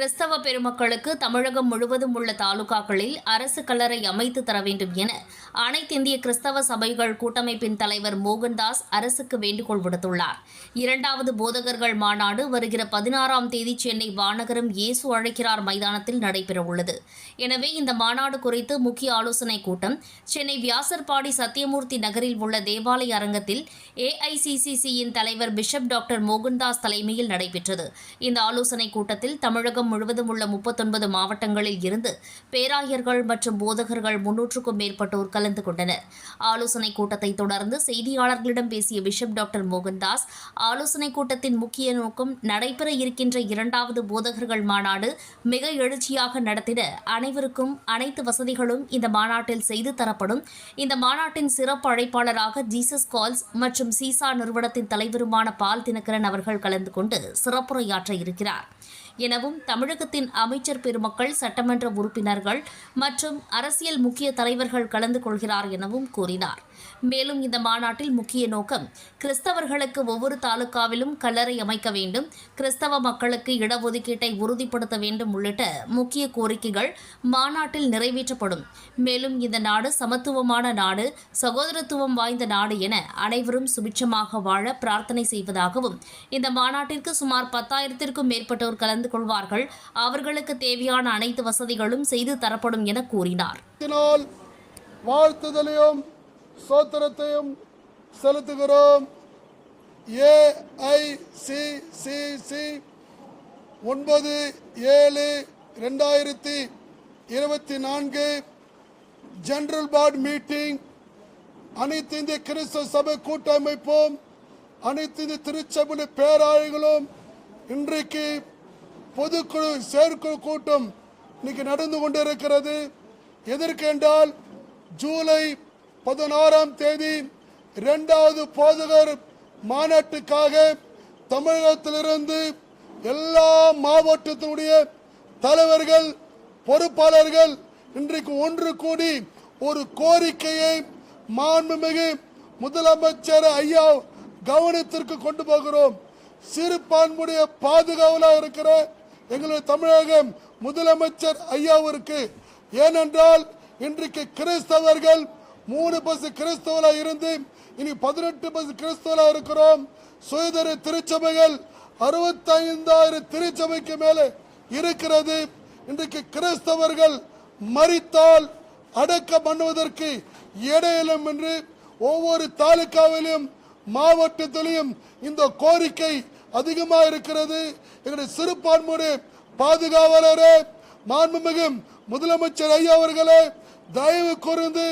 கிறிஸ்தவ பெருமக்களுக்கு தமிழகம் முழுவதும் உள்ள தாலுகாக்களில் அரசு கல்லறை அமைத்து தர வேண்டும் என அனைத்திந்திய கிறிஸ்தவ சபைகள் கூட்டமைப்பின் தலைவர் மோகன்தாஸ் அரசுக்கு வேண்டுகோள் விடுத்துள்ளார். இரண்டாவது போதகர்கள் மாநாடு வருகிற பதினாறாம் தேதி சென்னை வானகரம் இயேசு அழைக்கிறார் மைதானத்தில் நடைபெறவுள்ளது. எனவே இந்த மாநாடு குறித்து முக்கிய ஆலோசனைக் கூட்டம் சென்னை வியாசர்பாடி சத்தியமூர்த்தி நகரில் உள்ள தேவாலய அரங்கத்தில் ஏஐசிசிசியின் தலைவர் பிஷப் டாக்டர் மோகன்தாஸ் தலைமையில் நடைபெற்றது. இந்த ஆலோசனைக் கூட்டத்தில் தமிழகம் முழுவதும் உள்ள முப்பத்தொன்பது மாவட்டங்களில் இருந்து பேராயர்கள் மற்றும் போதகர்கள் முன்னூற்றுக்கும் மேற்பட்டோர் கலந்து கொண்டனர். ஆலோசனைக் கூட்டத்தை தொடர்ந்து செய்தியாளர்களிடம் பேசிய பிஷப் டாக்டர் மோகன்தாஸ் ஆலோசனைக் கூட்டத்தின் முக்கிய நோக்கம் நடைபெற இருக்கின்ற இரண்டாவது போதகர்கள் மாநாடு மிக எழுச்சியாக நடத்திட அனைவருக்கும் அனைத்து வசதிகளும் இந்த மாநாட்டில் செய்து தரப்படும். இந்த மாநாட்டின் சிறப்பு அழைப்பாளராக ஜீசஸ் கால்ஸ் மற்றும் சீசா நிறுவனத்தின் தலைவருமான பால் தினகரன் அவர்கள் கலந்து கொண்டு சிறப்புரையாற்ற இருக்கிறார். எனவும் தமிழகத்தின் அமைச்சர் பெருமக்கள் சட்டமன்ற உறுப்பினர்கள் மற்றும் அரசியல் முக்கிய தலைவர்கள் கலந்து கொள்கிறார் எனவும் கூறினார். மேலும் இந்த மாநாட்டில் முக்கிய நோக்கம் கிறிஸ்தவர்களுக்கு ஒவ்வொரு தாலுகாவிலும் கல்லறை அமைக்க வேண்டும் கிறிஸ்தவ மக்களுக்கு இடஒதுக்கீட்டை உறுதிப்படுத்த வேண்டும் உள்ளிட்ட முக்கிய கோரிக்கைகள் மாநாட்டில் நிறைவேற்றப்படும். மேலும் இந்த நாடு சமத்துவமான நாடு சகோதரத்துவம் வாய்ந்த நாடு என அனைவரும் சுபிட்சமாக வாழ பிரார்த்தனை செய்வதாகவும் இந்த மாநாட்டிற்கு சுமார் பத்தாயிரத்திற்கும் மேற்பட்டோர் கலந்து கொள்வார்கள். அவர்களுக்கு தேவையான அனைத்து வசதிகளும் செய்து தரப்படும் என கூறினார். வாழ்த்துதலையும் சோத்திரத்தையும் செலுத்துகிறோம். ஏஐசிசிசி ஒன்பது ஏழு ரெண்டாயிரத்தி இருபத்தி நான்கு ஜெனரல் பார்ட் மீட்டிங் அனைத்து இந்திய கிறிஸ்தவ சபை கூட்டமைப்பும் அனைத்து இந்திய திருச்சபை பேராயங்களும் இன்றைக்கு பொதுக்குழு செயற்குழு கூட்டம் இன்னைக்கு நடந்து கொண்டிருக்கிறது. எதற்கென்றால் ஜூலை பதினாறாம் தேதி இரண்டாவது போதகர் மாநாட்டுக்காக தமிழகத்திலிருந்து எல்லா மாவட்டத்தினுடைய தலைவர்கள் பொறுப்பாளர்கள் இன்றைக்கு ஒன்று கூடி ஒரு கோரிக்கையை மாண்புமிகு முதலமைச்சர் ஐயா கவனத்திற்கு கொண்டு போகிறோம். சிறுபான்மையுடைய பாதுகாவலாக இருக்கிற எங்களுடைய தமிழகம் முதலமைச்சர் ஐயாவிற்கு. ஏனென்றால் இன்றைக்கு கிறிஸ்தவர்கள் மூணு பஸ் கிறிஸ்தவராக இருந்து இனி பதினெட்டு பஸ் கிறிஸ்தவராக இருக்கிறோம். சுயதர திருச்சபைகள் அறுபத்தைந்தாயிரம் திருச்சபைக்கு மேலே இருக்கிறது. இன்றைக்கு கிறிஸ்தவர்கள் மறித்தால் அடக்கம் பண்ணுவதற்கு இடையிலும் என்று ஒவ்வொரு தாலுகாவிலும் மாவட்டத்திலும் இந்த கோரிக்கை அதிகமாக இருக்கிறது. எங்களுடைய சிறுபான்மையுடைய பாதுகாவலரே மாண்புமிகு முதலமைச்சர் ஐயா அவர்களே தயவு கூர்ந்து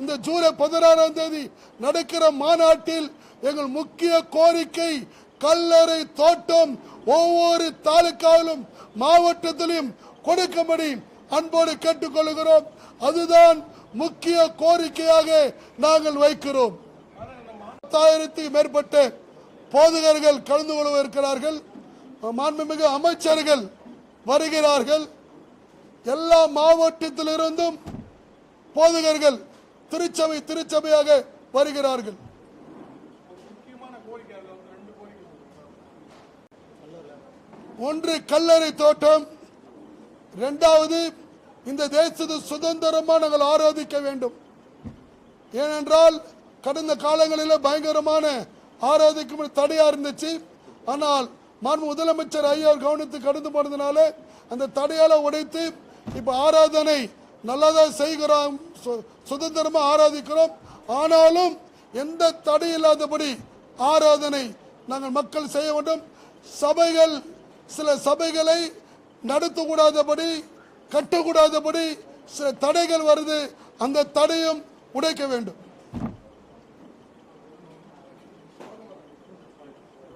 இந்த ஜூலை பதினாறாம் தேதி நடக்கிற மாநாட்டில் எங்கள் முக்கிய கோரிக்கை கல்லறை தோட்டம் ஒவ்வொரு தாலுக்காவிலும் மாவட்டத்திலும் கொடுக்கும்படி அன்போடு கேட்டுக்கொள்கிறோம். அதுதான் முக்கிய கோரிக்கையாக நாங்கள் வைக்கிறோம். பத்தாயிரத்துக்கு மேற்பட்ட போதகர்கள் கலந்து கொள்ள இருக்கிறார்கள். மாண்புமிகு அமைச்சர்கள் வருகிறார்கள். எல்லா மாவட்டத்திலிருந்தும் போதகர்கள் திருச்சபை திருச்சபையாக வருகிறார்கள். ஒன்று கல்லறை தோட்டம் இரண்டாவது இந்த தேசத்து சுதந்திரமா நாங்கள் ஆராதிக்க வேண்டும். ஏனென்றால் கடந்த காலங்களில் பயங்கரமான ஆராதிக்கும் தடையாக இருந்துச்சு. ஆனால் மாண்பு முதலமைச்சர் ஐயா கவனித்து கடந்து போனதுனால அந்த தடையால உடைத்து இப்போ ஆராதனை நல்லதாக செய்கிறோம். சு- ஆராதிக்கிறோம். ஆனாலும் எந்த தடை இல்லாதபடி ஆராதனை நாங்கள் மக்கள் செய்ய வேண்டும். சபைகள் சில சபைகளை நடத்தக்கூடாதபடி கட்டக்கூடாதபடி சில தடைகள் வருது. அந்த தடையும் உடைக்க வேண்டும்.